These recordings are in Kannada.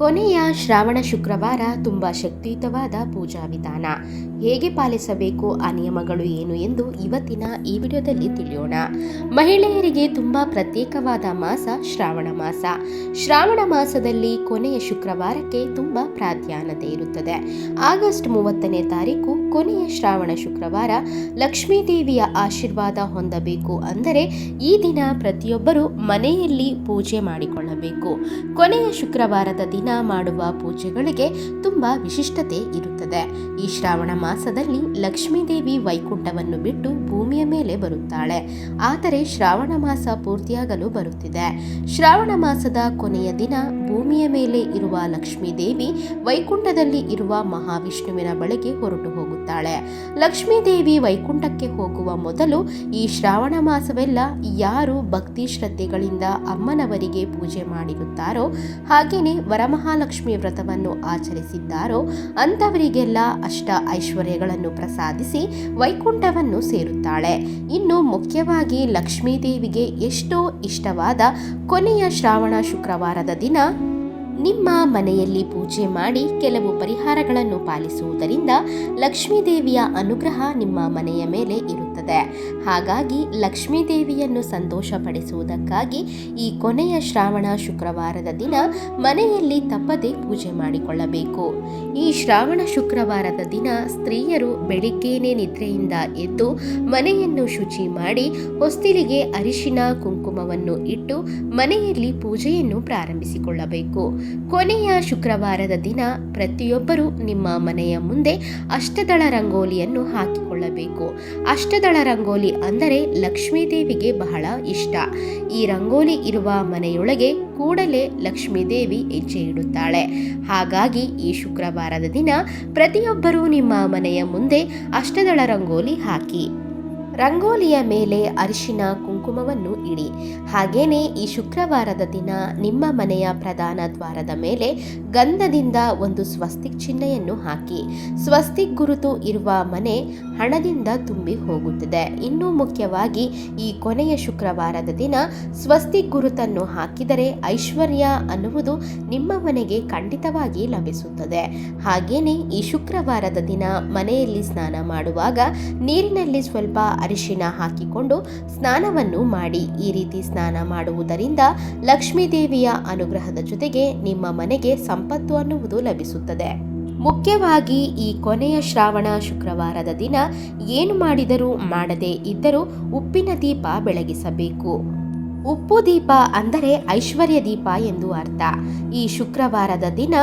ಕೊನೆಯ ಶ್ರಾವಣ ಶುಕ್ರವಾರ ತುಂಬ ಶಕ್ತಿಯುತವಾದ ಪೂಜಾ ವಿಧಾನ. ಹೇಗೆ ಪಾಲಿಸಬೇಕು, ಆ ನಿಯಮಗಳು ಏನು ಎಂದು ಇವತ್ತಿನ ಈ ವಿಡಿಯೋದಲ್ಲಿ ತಿಳಿಯೋಣ. ಮಹಿಳೆಯರಿಗೆ ತುಂಬ ಪ್ರತ್ಯೇಕವಾದ ಮಾಸ ಶ್ರಾವಣ ಮಾಸ. ಶ್ರಾವಣ ಮಾಸದಲ್ಲಿ ಕೊನೆಯ ಶುಕ್ರವಾರಕ್ಕೆ ತುಂಬ ಪ್ರಾಧಾನ್ಯತೆ ಇರುತ್ತದೆ. ಆಗಸ್ಟ್ ಮೂವತ್ತನೇ ತಾರೀಕು ಕೊನೆಯ ಶ್ರಾವಣ ಶುಕ್ರವಾರ ಲಕ್ಷ್ಮೀ ದೇವಿಯ ಆಶೀರ್ವಾದ ಹೊಂದಬೇಕು ಅಂದರೆ ಈ ದಿನ ಪ್ರತಿಯೊಬ್ಬರು ಮನೆಯಲ್ಲಿ ಪೂಜೆ ಮಾಡಿಕೊಳ್ಳಬೇಕು. ಕೊನೆಯ ಶುಕ್ರವಾರದ ದಿನ ಮಾಡುವ ಪೂಜೆಗಳಿಗೆ ತುಂಬ ವಿಶಿಷ್ಟತೆ ಇರುತ್ತದೆ. ಈ ಶ್ರಾವಣ ಮಾಸದಲ್ಲಿ ಲಕ್ಷ್ಮೀದೇವಿ ವೈಕುಂಠವನ್ನು ಬಿಟ್ಟು ಭೂಮಿಯ ಮೇಲೆ ಬರುತ್ತಾಳೆ. ಆದರೆ ಶ್ರಾವಣ ಮಾಸ ಪೂರ್ತಿಯಾಗಲು ಬರುತ್ತಿದೆ. ಶ್ರಾವಣ ಮಾಸದ ಕೊನೆಯ ದಿನ ಭೂಮಿಯ ಮೇಲೆ ಇರುವ ಲಕ್ಷ್ಮೀದೇವಿ ವೈಕುಂಠದಲ್ಲಿ ಇರುವ ಮಹಾವಿಷ್ಣುವಿನ ಬಳಿಗೆ ಹೊರಟು ಹೋಗುತ್ತಾಳೆ. ಲಕ್ಷ್ಮೀದೇವಿ ವೈಕುಂಠಕ್ಕೆ ಹೋಗುವ ಮೊದಲು ಈ ಶ್ರಾವಣ ಮಾಸವೆಲ್ಲ ಯಾರು ಭಕ್ತಿ ಶ್ರದ್ಧೆಗಳಿಂದ ಅಮ್ಮನವರಿಗೆ ಪೂಜೆ ಮಾಡಿರುತ್ತಾರೋ ಹಾಗೆಯೇ ವರಮಹಾಲಕ್ಷ್ಮಿ ವ್ರತವನ್ನು ಆಚರಿಸಿದ್ದಾರೋ ಅಂಥವರಿಗೆಲ್ಲ ಅಷ್ಟ ಐಶ್ವರ್ಯಗಳನ್ನು ಪ್ರಸಾದಿಸಿ ವೈಕುಂಠವನ್ನು ಸೇರುತ್ತಾಳೆ. ಇನ್ನು ಮುಖ್ಯವಾಗಿ ಲಕ್ಷ್ಮೀ ದೇವಿಗೆ ಎಷ್ಟೋ ಇಷ್ಟವಾದ ಕೊನೆಯ ಶ್ರಾವಣ ಶುಕ್ರವಾರದ ದಿನ ನಿಮ್ಮ ಮನೆಯಲ್ಲಿ ಪೂಜೆ ಮಾಡಿ ಕೆಲವು ಪರಿಹಾರಗಳನ್ನು ಪಾಲಿಸುವುದರಿಂದ ಲಕ್ಷ್ಮೀದೇವಿಯ ಅನುಗ್ರಹ ನಿಮ್ಮ ಮನೆಯ ಮೇಲೆ ಇರುತ್ತದೆ. ಹಾಗಾಗಿ ಲಕ್ಷ್ಮೀ ದೇವಿಯನ್ನು ಸಂತೋಷಪಡಿಸುವುದಕ್ಕಾಗಿ ಈ ಕೊನೆಯ ಶ್ರಾವಣ ಶುಕ್ರವಾರದ ದಿನ ಮನೆಯಲ್ಲಿ ತಪ್ಪದೆ ಪೂಜೆ ಮಾಡಿಕೊಳ್ಳಬೇಕು. ಈ ಶ್ರಾವಣ ಶುಕ್ರವಾರದ ದಿನ ಸ್ತ್ರೀಯರು ಬೆಳಿಗ್ಗೆನೇ ನಿದ್ರೆಯಿಂದ ಎದ್ದು ಮನೆಯನ್ನು ಶುಚಿ ಮಾಡಿ ಹೊಸ್ತಿಲಿಗೆ ಅರಿಶಿನ, ಕುಂಕುಮವನ್ನು ಇಟ್ಟು ಮನೆಯಲ್ಲಿ ಪೂಜೆಯನ್ನು ಪ್ರಾರಂಭಿಸಿಕೊಳ್ಳಬೇಕು. ಕೊನೆಯ ಶುಕ್ರವಾರದ ದಿನ ಪ್ರತಿಯೊಬ್ಬರು ನಿಮ್ಮ ಮನೆಯ ಮುಂದೆ ಅಷ್ಟದಳ ರಂಗೋಲಿಯನ್ನು ಹಾಕಿಕೊಳ್ಳಬೇಕು ಅಷ್ಟದಳ ರಂಗೋಲಿ ಅಂದರೆ ಲಕ್ಷ್ಮೀದೇವಿಗೆ ಬಹಳ ಇಷ್ಟ. ಈ ರಂಗೋಲಿ ಇರುವ ಮನೆಯೊಳಗೆ ಕೂಡಲೇ ಲಕ್ಷ್ಮೀದೇವಿ ಹೆಜ್ಜೆ ಇಡುತ್ತಾಳೆ. ಹಾಗಾಗಿ ಈ ಶುಕ್ರವಾರದ ದಿನ ಪ್ರತಿಯೊಬ್ಬರೂ ನಿಮ್ಮ ಮನೆಯ ಮುಂದೆ ಅಷ್ಟದಳ ರಂಗೋಲಿ ಹಾಕಿ. ರಂಗೋಲಿಯ ಮೇಲೆ ಅರಿಶಿನ ಕುಂಕುಮವನ್ನು ಇಡಿ. ಹಾಗೇನೆ ಈ ಶುಕ್ರವಾರದ ದಿನ ನಿಮ್ಮ ಮನೆಯ ಪ್ರಧಾನ ದ್ವಾರದ ಮೇಲೆ ಗಂಧದಿಂದ ಒಂದು ಸ್ವಸ್ತಿಕ್ ಚಿಹ್ನೆಯನ್ನು ಹಾಕಿ. ಸ್ವಸ್ತಿಕ್ ಗುರುತು ಇರುವ ಮನೆ ಹಣದಿಂದ ತುಂಬಿ ಹೋಗುತ್ತದೆ. ಇನ್ನೂ ಮುಖ್ಯವಾಗಿ ಈ ಕೊನೆಯ ಶುಕ್ರವಾರದ ದಿನ ಸ್ವಸ್ತಿಕ್ ಗುರುತನ್ನು ಹಾಕಿದರೆ ಐಶ್ವರ್ಯ ಅನ್ನುವುದು ನಿಮ್ಮ ಮನೆಗೆ ಖಂಡಿತವಾಗಿ ಲಭಿಸುತ್ತದೆ. ಹಾಗೇನೆ ಈ ಶುಕ್ರವಾರದ ದಿನ ಮನೆಯಲ್ಲಿ ಸ್ನಾನ ಮಾಡುವಾಗ ನೀರಿನಲ್ಲಿ ಸ್ವಲ್ಪ ಅರಿಶಿನ ಹಾಕಿಕೊಂಡು ಸ್ನಾನವನ್ನು ಮಾಡಿ. ಈ ರೀತಿ ಸ್ನಾನ ಮಾಡುವುದರಿಂದ ಲಕ್ಷ್ಮೀ ದೇವಿಯ ಅನುಗ್ರಹದ ಜೊತೆಗೆ ನಿಮ್ಮ ಮನೆಗೆ ಸಂಪತ್ತು ಅನ್ನುವುದು ಲಭಿಸುತ್ತದೆ. ಮುಖ್ಯವಾಗಿ ಈ ಕೊನೆಯ ಶ್ರಾವಣ ಶುಕ್ರವಾರದ ದಿನ ಏನು ಮಾಡಿದರೂ ಮಾಡದೇ ಇದ್ದರೂ ಉಪ್ಪಿನ ದೀಪ ಬೆಳಗಿಸಬೇಕು. ಉಪ್ಪು ದೀಪ ಅಂದರೆ ಐಶ್ವರ್ಯ ದೀಪ ಎಂದು ಅರ್ಥ. ಈ ಶುಕ್ರವಾರದ ದಿನ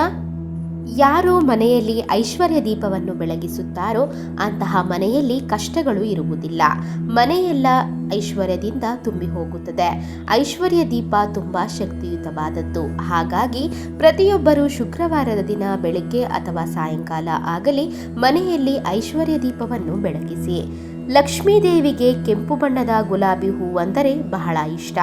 ಯಾರು ಮನೆಯಲ್ಲಿ ಐಶ್ವರ್ಯ ದೀಪವನ್ನು ಬೆಳಗಿಸುತ್ತಾರೋ ಅಂತಹ ಮನೆಯಲ್ಲಿ ಕಷ್ಟಗಳು ಇರುವುದಿಲ್ಲ. ಮನೆಯೆಲ್ಲ ಐಶ್ವರ್ಯದಿಂದ ತುಂಬಿ ಹೋಗುತ್ತದೆ ಐಶ್ವರ್ಯ ದೀಪ ತುಂಬ ಶಕ್ತಿಯುತವಾದದ್ದು. ಹಾಗಾಗಿ ಪ್ರತಿಯೊಬ್ಬರು ಶುಕ್ರವಾರದ ದಿನ ಬೆಳಗ್ಗೆ ಅಥವಾ ಸಾಯಂಕಾಲ ಆಗಲಿ ಮನೆಯಲ್ಲಿ ಐಶ್ವರ್ಯ ದೀಪವನ್ನು ಬೆಳಗಿಸಿ. ಲಕ್ಷ್ಮೀ ದೇವಿಗೆ ಕೆಂಪು ಬಣ್ಣದ ಗುಲಾಬಿ ಹೂವಂದರೆ ಬಹಳ ಇಷ್ಟ.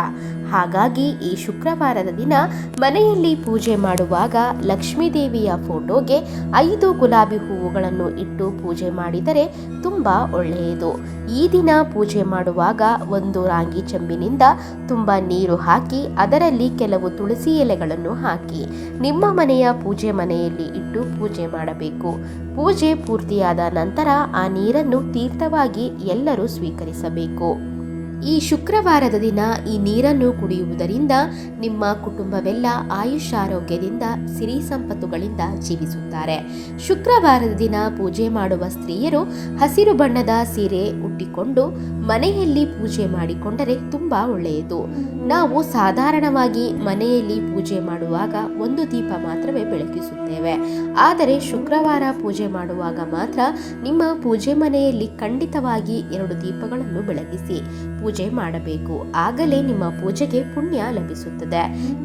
ಹಾಗಾಗಿ ಈ ಶುಕ್ರವಾರದ ದಿನ ಮನೆಯಲ್ಲಿ ಪೂಜೆ ಮಾಡುವಾಗ ಲಕ್ಷ್ಮೀದೇವಿಯ ಫೋಟೋಗೆ ಐದು ಗುಲಾಬಿ ಹೂವುಗಳನ್ನು ಇಟ್ಟು ಪೂಜೆ ಮಾಡಿದರೆ ತುಂಬ ಒಳ್ಳೆಯದು. ಈ ದಿನ ಪೂಜೆ ಮಾಡುವಾಗ ಒಂದು ರಾಗಿ ಚೆಂಬಿನಿಂದ ತುಂಬ ನೀರು ಹಾಕಿ ಅದರಲ್ಲಿ ಕೆಲವು ತುಳಸಿ ಎಲೆಗಳನ್ನು ಹಾಕಿ. ನಿಮ್ಮ ಮನೆಯ ಪೂಜೆ ಮನೆಯಲ್ಲಿ ಇಟ್ಟು ಪೂಜೆ ಮಾಡಬೇಕು. ಪೂಜೆ ಪೂರ್ತಿಯಾದ ನಂತರ ಆ ನೀರನ್ನು ತೀರ್ಥವಾಗಿ ಎಲ್ಲರೂ ಸ್ವೀಕರಿಸಬೇಕು. ಈ ಶುಕ್ರವಾರದ ದಿನ ಈ ನೀರನ್ನು ಕುಡಿಯುವುದರಿಂದ ನಿಮ್ಮ ಕುಟುಂಬವೆಲ್ಲ ಆಯುಷ್ ಆರೋಗ್ಯದಿಂದ ಸಿರಿ ಸಂಪತ್ತುಗಳಿಂದ ಜೀವಿಸುತ್ತಾರೆ. ಶುಕ್ರವಾರದ ದಿನ ಪೂಜೆ ಮಾಡುವ ಸ್ತ್ರೀಯರು ಹಸಿರು ಬಣ್ಣದ ಸೀರೆ ಉಟ್ಟಿಕೊಂಡು ಮನೆಯಲ್ಲಿ ಪೂಜೆ ಮಾಡಿಕೊಂಡರೆ ತುಂಬ ಒಳ್ಳೆಯದು. ನಾವು ಸಾಧಾರಣವಾಗಿ ಮನೆಯಲ್ಲಿ ಪೂಜೆ ಮಾಡುವಾಗ ಒಂದು ದೀಪ ಮಾತ್ರವೇ ಬೆಳಗಿಸುತ್ತೇವೆ. ಆದರೆ ಶುಕ್ರವಾರ ಪೂಜೆ ಮಾಡುವಾಗ ಮಾತ್ರ ನಿಮ್ಮ ಪೂಜೆ ಮನೆಯಲ್ಲಿ ಖಂಡಿತವಾಗಿ ಎರಡು ದೀಪಗಳನ್ನು ಬೆಳಗಿಸಿ. ಪೂಜೆ ಮಾಡಬೇಕು. ಆಗಲೇ ನಿಮ್ಮ ಪೂಜೆಗೆ ಪುಣ್ಯ ಲಭಿಸುತ್ತದೆ.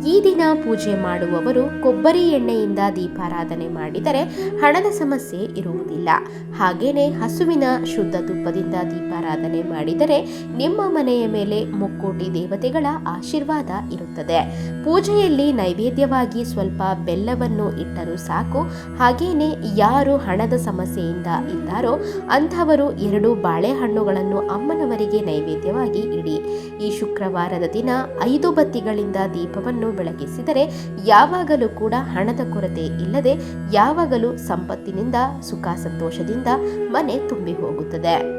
ಈ ದಿನ ಪೂಜೆ ಮಾಡುವವರು ಕೊಬ್ಬರಿ ಎಣ್ಣೆಯಿಂದ ದೀಪಾರಾಧನೆ ಮಾಡಿದರೆ ಹಣದ ಸಮಸ್ಯೆ ಇರುವುದಿಲ್ಲ. ಹಾಗೇನೆ ಹಸುವಿನ ಶುದ್ಧ ತುಪ್ಪದಿಂದ ದೀಪಾರಾಧನೆ ಮಾಡಿದರೆ ನಿಮ್ಮ ಮನೆಯ ಮೇಲೆ ಮುಕ್ಕೋಟಿ ದೇವತೆಗಳ ಆಶೀರ್ವಾದ ಇರುತ್ತದೆ. ಪೂಜೆಯಲ್ಲಿ ನೈವೇದ್ಯವಾಗಿ ಸ್ವಲ್ಪ ಬೆಲ್ಲವನ್ನು ಇಟ್ಟರೂ ಸಾಕು. ಹಾಗೇನೆ ಯಾರು ಹಣದ ಸಮಸ್ಯೆಯಿಂದ ಇದ್ದಾರೋ ಅಂಥವರು ಎರಡು ಬಾಳೆಹಣ್ಣುಗಳನ್ನು ಅಮ್ಮನವರಿಗೆ ನೈವೇದ್ಯವಾಗಿ ದೀಪವಾಗಿ ಇಡಿ. ಈ ಶುಕ್ರವಾರದ ದಿನ ಐದು ಬತ್ತಿಗಳಿಂದ ದೀಪವನ್ನು ಬೆಳಗಿಸಿದರೆ ಯಾವಾಗಲೂ ಕೂಡ ಹಣದ ಕೊರತೆ ಇಲ್ಲದೆ ಯಾವಾಗಲೂ ಸಂಪತ್ತಿನಿಂದ ಸುಖ ಸಂತೋಷದಿಂದ ಮನೆ ತುಂಬಿ ಹೋಗುತ್ತದೆ.